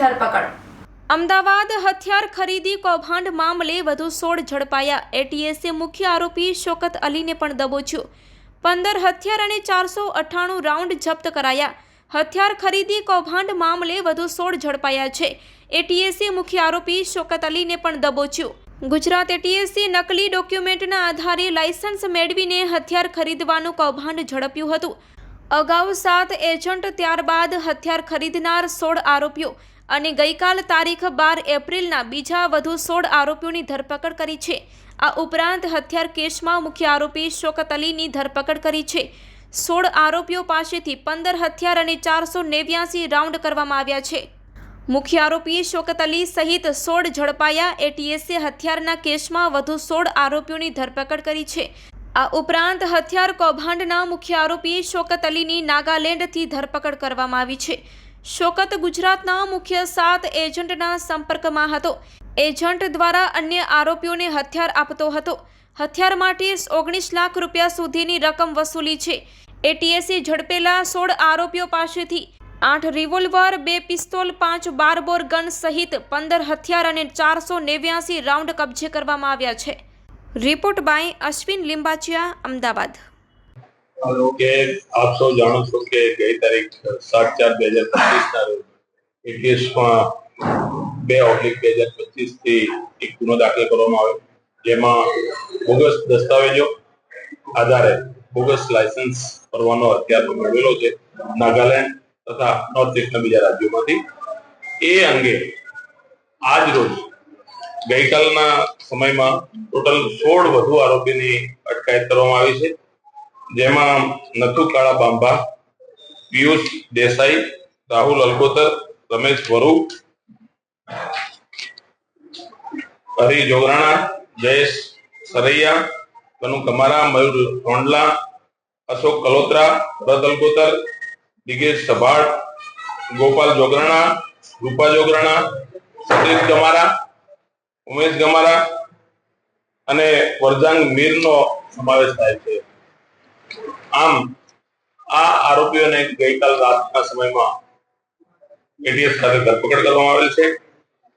ધરપકડ. અમદાવાદ હથિયાર ખરીદી કૌભાંડ મામલે વધુ સોળ ઝડપાયા. એટીએસે મુખ્ય આરોપી શોકત અલીને પણ દબોચ્યો. પંદર હથિયાર અને ચારસો અઠ્ઠાણું રાઉન્ડ જપ્ત કરાયા. હથિયાર ખરીદી કૌભાંડ મામલે વધુ સોળ ઝડપાયા છે. એટીએસે મુખ્ય આરોપી શોકત અલીને પણ દબોચ્યો. ગુજરાત એટીએસે નકલી ડોક્યુમેન્ટના આધારે લાયસન્સ મેળવીને હથિયાર ખરીદવાનું કૌભાંડ ઝડપ્યું હતું. અગાઉ સાત એજન્ટ ત્યારબાદ હથિયાર ખરીદનાર સોળ આરોપીઓ અને ગઈકાલ તારીખ બાર એપ્રિલના બીજા વધુ સોળ આરોપીઓની ધરપકડ કરી છે. આ ઉપરાંત હથિયાર કેસમાં મુખ્ય આરોપી શોકત અલીની ધરપકડ કરી છે. સોળ આરોપીઓ પાસેથી પંદર હથિયાર અને ચારસો નેવ્યાસી રાઉન્ડ કરવામાં આવ્યા છે. મુખ્ય આરોપી શોકત અલી સહિત સોળ ઝડપાયા એટીએસે હથિયારના કેસમાં વધુ સોળ આરોપીઓની ધરપકડ કરી છે. આ ઉપરાંત હથિયાર કૌભાંડના મુખ્ય આરોપી શોકત અલીની નાગાલેન્ડથી ધરપકડ કરવામાં આવી છે. શોકત ગુજરાતના મુખ્ય સાત એજન્ટના સંપર્કમાં હતો. એજન્ટ દ્વારા અન્ય આરોપીઓને હથિયાર આપતો હતો. હથિયાર માટે ઓગણીસ લાખ રૂપિયા સુધીની રકમ વસૂલી છે. એટીએસે ઝડપેલા સોળ આરોપીઓ પાસેથી આઠ રિવોલ્વર, બે પિસ્તોલ, પાંચ બારબોર ગન સહિત પંદર હથિયાર અને ચારસો નેવ્યાસી રાઉન્ડ કબજે કરવામાં આવ્યા છે. Report by Ashwin Limbachiya, Ahmedabad. કે આપ સૌ જાણો છો કે ગઈ તારીખ સાત ચાર બે હજાર પચીસ ના રોજ એટીએસમાં બે ઓબ્લિક બે હજાર પચીસથી એક ગુનો દાખલ કરવામાં આવ્યો, જેમાં બોગસ દસ્તાવેજો આધારે બોગસ લાયસન્સ કરવાનો અત્યારનો મેળવેલો છે નાગાલેન્ડ તથા નોર્થ ઇસ્ટના બીજા રાજ્યોમાંથી. એ અંગે આજ રોજ ગઈકાલના સમયમાં ટોટલ સોળ વધુ આરોપીની અટકાયત કરવામાં આવી છે. જેમાં નથુ કાળા બાંભા, પિયુષ દેસાઈ, રાહુલ અલકોતર, રમેશ વરુ, હરી જોગરાણા, જયેશ સરૈયા કનુ કમારા, મયુર રોંડલા, અશોક કલોત્રા, ભરત અલકોતર, દિગેશ સભાડ ગોપાલ જોગરાણા, રૂપા જોગરાણા, સતીશ ગમારા ઉમેશ ગમારા અને વરજાંગ મીરનો સમાવેશ થાય છે. આમ, આ આરોપીઓને ગઈકાલ રાતના સમયમાં એટીએસ ખાતે ધરપકડ કરવામાં આવેલ છે.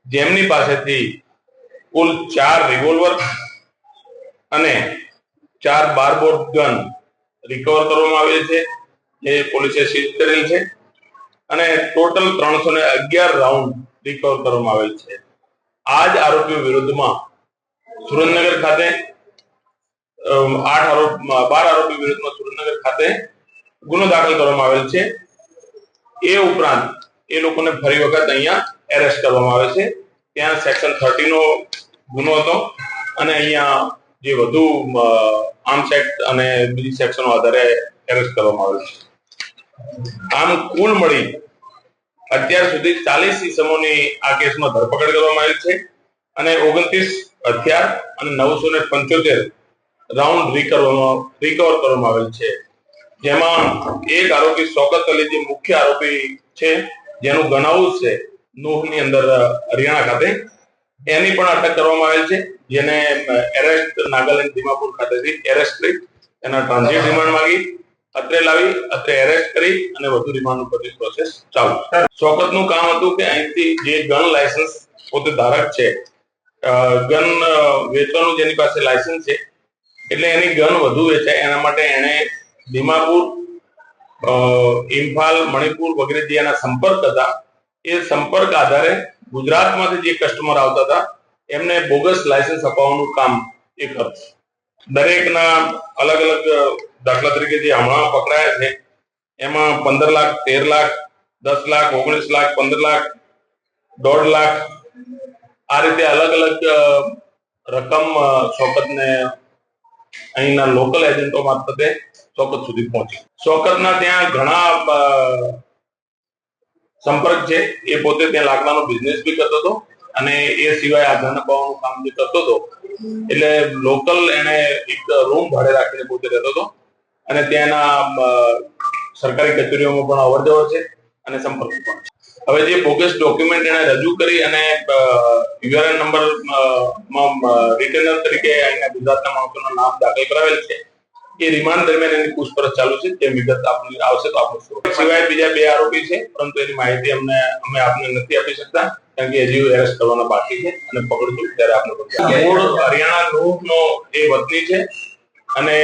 જેમની પાસેથી કુલ ચાર રિવોલ્વર અને ચાર બારબોટ ગન રિકવર કરવામાં આવેલ છે, જે પોલીસે સીઝ કરેલ છે. અને ટોટલ ત્રણસો ને અગિયાર રાઉન્ડ રિકવર કરવામાં આવેલ છે. આ જ આરોપીઓ વિરુદ્ધમાં સુરેન્દ્રનગર ખાતે આઠ આરોપ, બાર આરોપી વિરુદ્ધમાં સુરેન્દ્રનગર ખાતે ગુનો દાખલ કરવામાં આવેલ છે. એ ઉપરાંત એ લોકોને ફરી વખત અહીંયા એરેસ્ટ કરવામાં આવે છે. ત્યાં સેક્શન થર્ટી નો ગુનો હતો અને અહીંયા જે વધુ આર્મ્સ એક્ટ અને બીજી સેક્શનો આધારે એરેસ્ટ કરવામાં આવેલ છે. આમ કુલ મળી અત્યાર સુધી ચાલીસ ઇસમોની આ કેસમાં ધરપકડ કરવામાં આવી છે અને ઓગણત્રીસ હથિયાર અને નવસો ને પંચોતેર રાઉન્ડ રિકવર કરવામાં આવેલ છે. જેમાં એક આરોપી શોકત અલી જે મુખ્ય આરોપી છે, જેનું ગણાવું છે નોહની અંદર હરિયાણા ખાતે. એની પણ અટક કરવામાં આવેલ છે, જેને એરેસ્ટ નાગાલેન્ડ દિમાપુર ખાતેથી એરેસ્ટ કરી એના ટ્રાન્ઝિટ રિમાન્ડ માંગી. અત્રે લાવી, અત્રે એરેસ્ટ કરી અને વધુ રિમાન્ડ ઉપરની પ્રોસેસ ચાલુ. શોકતનું કામ હતું કે અહીંથી જે ગન લાયસન્સ પોતે ધારક છે ગન વેચવાનું જેની પાસે લાયસન્સ છે, એટલે એની ગન વધુ વેચાય. એના માટે એને દિમાપુર ઇમ્ફાલ, મણિપુર વગેરે જે એના સંપર્ક હતા, એ સંપર્ક આધારે ગુજરાતમાંથી જે કસ્ટમર આવતા હતા, એમને બોગસ લાયસન્સ અપાવવાનું કામ એ કરશે દરેકના અલગ અલગ દાખલા તરીકે જે હમણાં પકડાયા છે, એમાં પંદર લાખ, તેર લાખ, દસ લાખ, ઓગણીસ લાખ, પંદર લાખ, દોઢ લાખ, આ રીતે અલગ અલગ રકમ શોકતને અહીંના લોકલ એજન્ટો મારફતે શોકત સુધી પહોંચી. શોકતના ત્યાં ઘણા સંપર્ક છે. એ પોતે ત્યાં લાકડાનો બિઝનેસ બી કરતો હતો અને એ સિવાય આધાર અપાવવાનું કામ બી કરતો હતો. એટલે લોકલ એને એક રૂમ ભાડે રાખીને પોતે રહેતો હતો. અને ત્યાંના સરકારી કચેરીઓમાં પણ અવર જવર છે અને સંપર્ક પણ હવે જે બોગસ ડોક્યુમેન્ટ એને રજૂ કરી અને યુઆરએન નંબરમાં રિટર્નર તરીકે અહીંયા ગુજરાતના માણસોના નામ દાખલ કરાવેલ છે એ રિમાન્ડ દરમિયાન એની પૂછપરછ ચાલુ છે તે વિગત આપની આવશે તો આપનું સિવાય બીજા બે આરોપી છે પરંતુ એની માહિતી અમને અમે આપને નથી આપી શકતા કારણ કે હજી એરેસ્ટ કરવાના બાકી છે અને પકડશું ત્યારે આપને મૂળ હરિયાણા નૂરનો એ વતની છે અને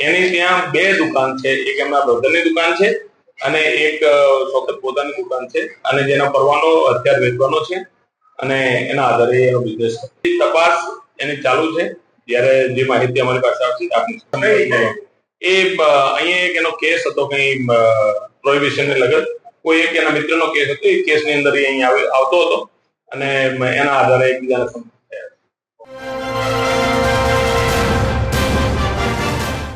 એની ત્યાં બે દુકાન છે એક એમના બ્રધરની દુકાન છે અને એક સોકત પોતાની દુકાન છે અને જેના પરવાનો હથિયાર વેચવાનો છે અને એના આધારે એનો બિઝનેસ તપાસ એની ચાલુ છે જ્યારે જે માહિતી અમારી પાસે આવશે તે આપની એ અહીંયા એક એનો કેસ હતો કઈ પ્રોહિબિશન ને લગત કોઈ એક એના મિત્રનો કેસ હતો એ કેસની અંદર એ અહીંયા આવે- આવતો હતો. અને એના આધારે એકબીજાને સંપર્ક થયા.